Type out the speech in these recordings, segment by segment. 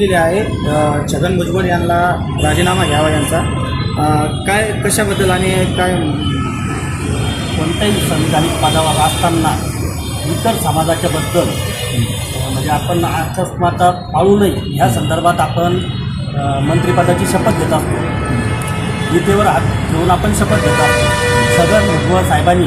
दिलेली आहे. छगन भुजबळ यांना राजीनामा घ्यावा यांचा. काय कशाबद्दल आणि काय? कोणत्याही संविधानिक पदावर असताना इतर समाजाच्या बद्दल म्हणजे आपण अकस्माता पाळू नये ह्या संदर्भात आपण मंत्रिपदाची शपथ घेत असतो. गीतेवर हात घेऊन आपण शपथ घेत असतो. सगळ्यात भुजबळ साहेबांनी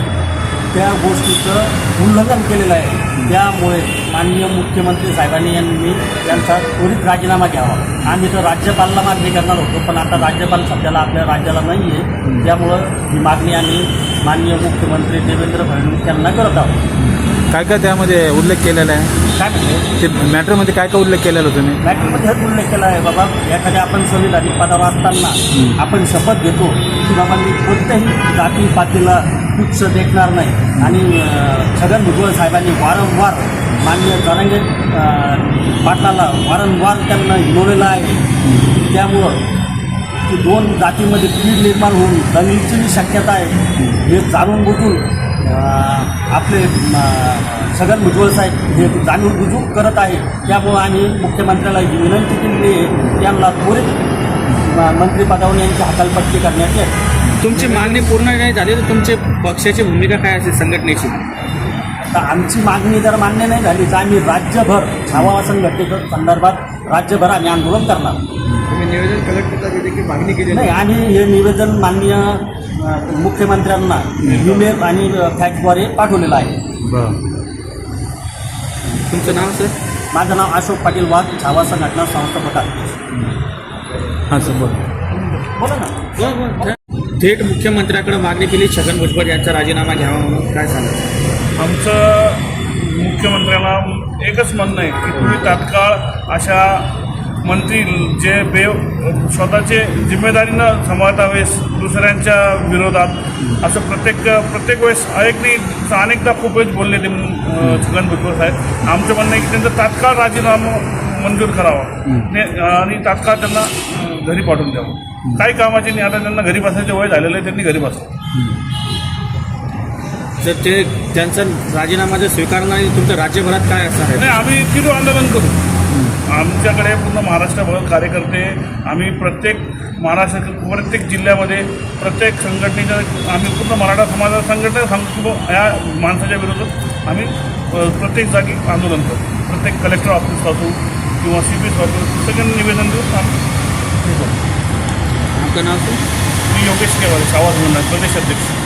त्या गोष्टीचं उल्लंघन केलेलं आहे. त्यामुळे माननीय मुख्यमंत्री साहेबांनी यांनी त्यांचा त्वरित राजीनामा घ्यावा. आम्ही तर राज्यपालाला मागणी करणार होतो पण आता राज्यपाल सध्याला आपल्या राज्याला नाही आहे त्यामुळं ही मागणी आम्ही माननीय मुख्यमंत्री देवेंद्र फडणवीस यांना करत आहोत. काय काय त्यामध्ये उल्लेख केलेला आहे? काय म्हणते ते मॅटरमध्ये काय काय उल्लेख केलेला तुम्ही? मॅटरमध्ये हेच उल्लेख केला आहे बाबा एखाद्या आपण संविधानिक पदावर असताना आपण शपथ घेतो की बाबा मी कोणत्याही जाती पातीला तुच्छ देखणार नाही. आणि अं, छगन भुजबळ साहेबांनी वारंवार मान्य जरांगे अं, पाटलाला वारंवार त्यांना हिनवलेलं आहे. त्यामुळं की दोन जातीमध्ये कीड निर्माण होऊन दंगलीची जी शक्यता आहे. हे जाणून बुजून आपले छगन भुजबळ साहेब हे जाणून बुजून करत आहे. त्यामुळं आम्ही मुख्यमंत्र्याला विनंती केलेली आहे. त्यांना त्वरित अं, मंत्रिपदावरून यांची हकालपट्टी करण्यात येईल. तुमची मागणी पूर्ण नाही झाली तर तुमची पक्षाची भूमिका काय असेल संघटनेची? तर आमची मागणी जर मान्य नाही झाली तर आम्ही राज्यभर छावा संघटनेच्या संदर्भात राज्यभर आम्ही आंदोलन करणार. तुम्ही निवेदन कलेक्टरला मागणी केली नाही आणि हे निवेदन माननीय मुख्यमंत्र्यांना ईमेल आणि अ, फॅक्सद्वारे पाठवलेलं आहे. बरं. तुमचं नाव सर? माझं नाव अशोक पाटील वाघ छावा संघटना संस्थापक हां सर बरं बोला ना. थेट मुख्यमंत्र्याकडे मागणी केली छगन भुजबळ यांचा राजीनामा घ्यावा म्हणून. काय सांगा? आमचं मुख्यमंत्र्यांना एकच म्हणणं आहे की तुम्ही तात्काळ अशा मंत्री जे बे स्वतःचे जिम्मेदारीनं सांभाळतावेस दुसऱ्यांच्या विरोधात. असं प्रत्येक प्रत्येक वेळेस अनेक नाही अनेकदा खूप वेळेस बोलले ते छगन भुजबळ साहेब. आमचं म्हणणं आहे की त्यांचा तात्काळ राजीनामा मंजूर करावा. आणि तात्काळ त्यांना घरी पाठवून द्यावं. काही कामाचे नाही आता त्यांना घरी बसायचं वय झालेलं आहे त्यांनी घरी बसावं जर ते त्यांचा राजीनामा जर स्वीकारणार नाही तुमचं राज्यभरात काय असणार आहे? नाही आम्ही तीव्र आंदोलन करू? आमच्याकडे पूर्ण महाराष्ट्रभर कार्यकर्ते आम्ही प्रत्येक महाराष्ट्र प्रत्येक जिल्ह्यामध्ये प्रत्येक संघटनेच्या आम्ही पूर्ण मराठा समाजा संघटना सांगतो या माणसाच्या विरोधात आम्ही प्रत्येक जागी आंदोलन करू प्रत्येक कलेक्टर ऑफिस असू किंवा सी पी ऑफिस सगळ्यांनी निवेदन देऊन आम्ही हे नाव सर मी योगेश केवाले आवाज म्हणणार प्रदेश अध्यक्ष.